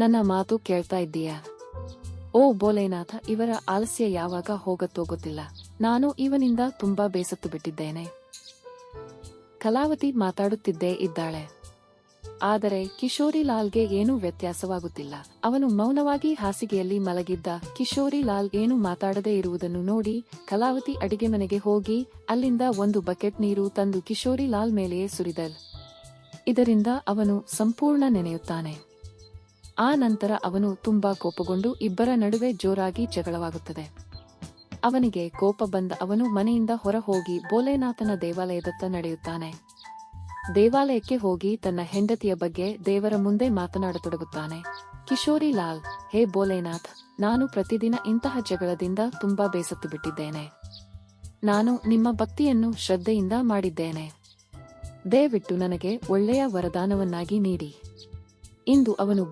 ನನ್ನ ಮಾತು ಕೇಳ್ತಾ ಇದ್ದೀಯಾ? ಓ ಬೋಲೇನಾಥ ಇವರ ಆಲಸ್ಯ ಯಾವಾಗ ಹೋಗತ್ತೋ ಗೊತ್ತಿಲ್ಲ ನಾನು ಇವನಿಂದ ತುಂಬಾ ಬೇಸತ್ತು ಬಿಟ್ಟಿದ್ದೇನೆ. ಕಲಾವತಿ ಮಾತಾಡುತ್ತಿದ್ದೇ ಇದ್ದಾಳೆ. ಆದರೆ ಕಿಶೋರಿ ಲಾಲ್ಗೆ ಏನೂ ವ್ಯತ್ಯಾಸವಾಗುತ್ತಿಲ್ಲ. ಅವನು ಮೌನವಾಗಿ ಹಾಸಿಗೆಯಲ್ಲಿ ಮಲಗಿದ್ದ ಕಿಶೋರಿ ಲಾಲ್ ಏನು ಮಾತಾಡದೇ ಇರುವುದನ್ನು ನೋಡಿ ಕಲಾವತಿ ಅಡಿಗೆ ಮನೆಗೆ ಹೋಗಿ ಅಲ್ಲಿಂದ ಒಂದು ಬಕೆಟ್ ನೀರು ತಂದು ಕಿಶೋರಿ ಲಾಲ್ ಮೇಲೆಯೇ ಸುರಿದಲ್ ಇದರಿಂದ ಅವನು ಸಂಪೂರ್ಣ ನೆನೆಯುತ್ತಾನೆ. ಆ ನಂತರ ಅವನು ತುಂಬಾ ಕೋಪಗೊಂಡು ಇಬ್ಬರ ನಡುವೆ ಜೋರಾಗಿ ಜಗಳವಾಗುತ್ತದೆ. ಅವನಿಗೆ ಕೋಪ ಬಂದ ಅವನು ಮನೆಯಿಂದ ಹೊರ ಹೋಗಿ ಬೋಲೆನಾಥನ ದೇವಾಲಯದತ್ತ ನಡೆಯುತ್ತಾನೆ. ದೇವಾಲಯಕ್ಕೆ ಹೋಗಿ ತನ್ನ ಹೆಂಡತಿಯ ಬಗ್ಗೆ ದೇವರ ಮುಂದೆ ಮಾತನಾಡತೊಡಗುತ್ತಾನೆ. ಕಿಶೋರಿ ಲಾಲ್, ಹೇ ಬೋಲೆನಾಥ್ ನಾನು ಪ್ರತಿದಿನ ಇಂತಹ ಜಗಳದಿಂದ ತುಂಬಾ ಬೇಸತ್ತು ಬಿಟ್ಟಿದ್ದೇನೆ. ನಾನು ನಿಮ್ಮ ಭಕ್ತಿಯನ್ನು ಶ್ರದ್ಧೆಯಿಂದ ಮಾಡಿದ್ದೇನೆ. ದಯವಿಟ್ಟು ನನಗೆ ಒಳ್ಳೆಯ ವರದಾನವನ್ನಾಗಿ ನೀಡಿ ಇಂದು ಅವನು